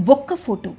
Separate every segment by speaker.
Speaker 1: ఒక్క ఫోటో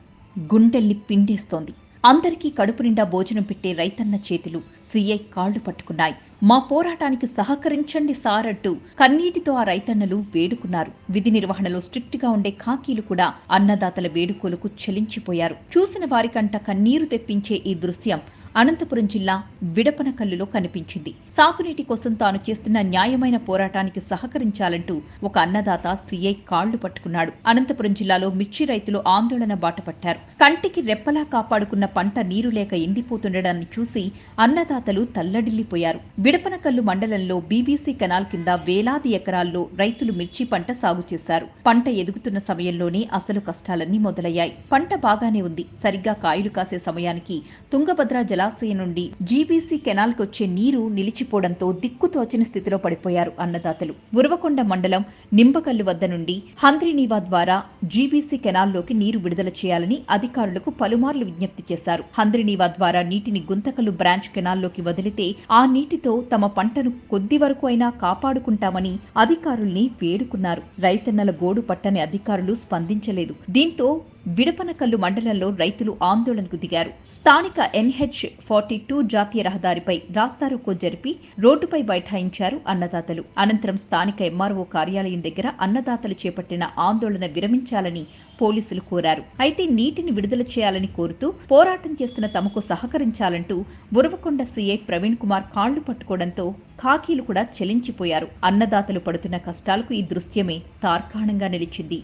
Speaker 1: గుండెల్ని పిండేస్తోంది. అందరికీ కడుపు నిండా భోజనం పెట్టే రైతన్న చేతులు సీఐ కాళ్ళు పట్టుకున్నాయి. మా పోరాటానికి సహకరించండి సార్ అంటూ కన్నీటితో ఆ రైతన్నలు వేడుకున్నారు. విధి నిర్వహణలో స్ట్రిక్ట్గా ఉండే ఖాకీలు కూడా అన్నదాతల వేడుకోలకు చలించిపోయారు. చూసిన వారికంట కన్నీరు తెప్పించే ఈ దృశ్యం అనంతపురం జిల్లా విడపనకల్లులో కనిపించింది. సాగునీటి కోసం తాను చేస్తున్న న్యాయమైన పోరాటానికి సహకరించాలంటూ ఒక అన్నదాత సీఐ కాళ్ళు పట్టుకున్నాడు. అనంతపురం జిల్లాలో మిర్చి రైతులు ఆందోళన బాటపట్టారు. కంటికి రెప్పలా కాపాడుకున్న పంట నీరు లేక ఎండిపోతుండడాన్ని చూసి అన్నదాతలు తల్లడిల్లిపోయారు. విడపనకల్లు మండలంలో బీబీసీ కెనాల్ కింద వేలాది ఎకరాల్లో రైతులు మిర్చి పంట సాగు చేశారు. పంట ఎదుగుతున్న సమయంలోనే అసలు కష్టాలన్నీ మొదలయ్యాయి. పంట బాగానే ఉంది. సరిగ్గా కాయలు కాసే సమయానికి తుంగభద్ర జలాశయం నుండి జీబీసీ కెనాల్కి వచ్చే నీరు నిలిచిపోవడంతో దిక్కుతోచని స్థితిలో పడిపోయారు అన్నదాతలు. ఉరవకొండ మండలం నింబకల్లు వద్ద నుండి హంద్రినీవా ద్వారా జీబీసీ కెనాల్లోకి నీరు విడుదల చేయాలని అధికారులకు పలుమార్లు విజ్ఞప్తి చేశారు. హంద్రినీవా ద్వారా నీటిని గుంతకల్లు బ్రాంచ్ కెనాల్లోకి వదిలితే ఆ నీటితో తమ పంటను కొద్ది వరకు అయినా కాపాడుకుంటామని అధికారుల్ని వేడుకున్నారు. రైతన్నల గోడు పట్టని అధికారులు స్పందించలేదు. దీంతో విడపనకల్లు మండలంలో రైతులు ఆందోళనకు దిగారు. స్థానిక ఎన్హెచ్ ఫార్టీ టూ జాతీయ రహదారిపై రాస్తారోకో జరిపి రోడ్డుపై బైఠాయించారు అన్నదాతలు. అనంతరం స్థానిక ఎంఆర్ఓ కార్యాలయం దగ్గర అన్నదాతలు చేపట్టిన ఆందోళన విరమించాలని పోలీసులు కోరారు. అయితే నీటిని విడుదల చేయాలని కోరుతూ పోరాటం చేస్తున్న తమకు సహకరించాలంటూ బురవకొండ సీఐ ప్రవీణ్ కుమార్ కాళ్ళు పట్టుకోవడంతో ఖాకీలు కూడా చెలించిపోయారు. అన్నదాతలు పడుతున్న కష్టాలకు ఈ దృశ్యమే తార్కాణంగా నిలిచింది.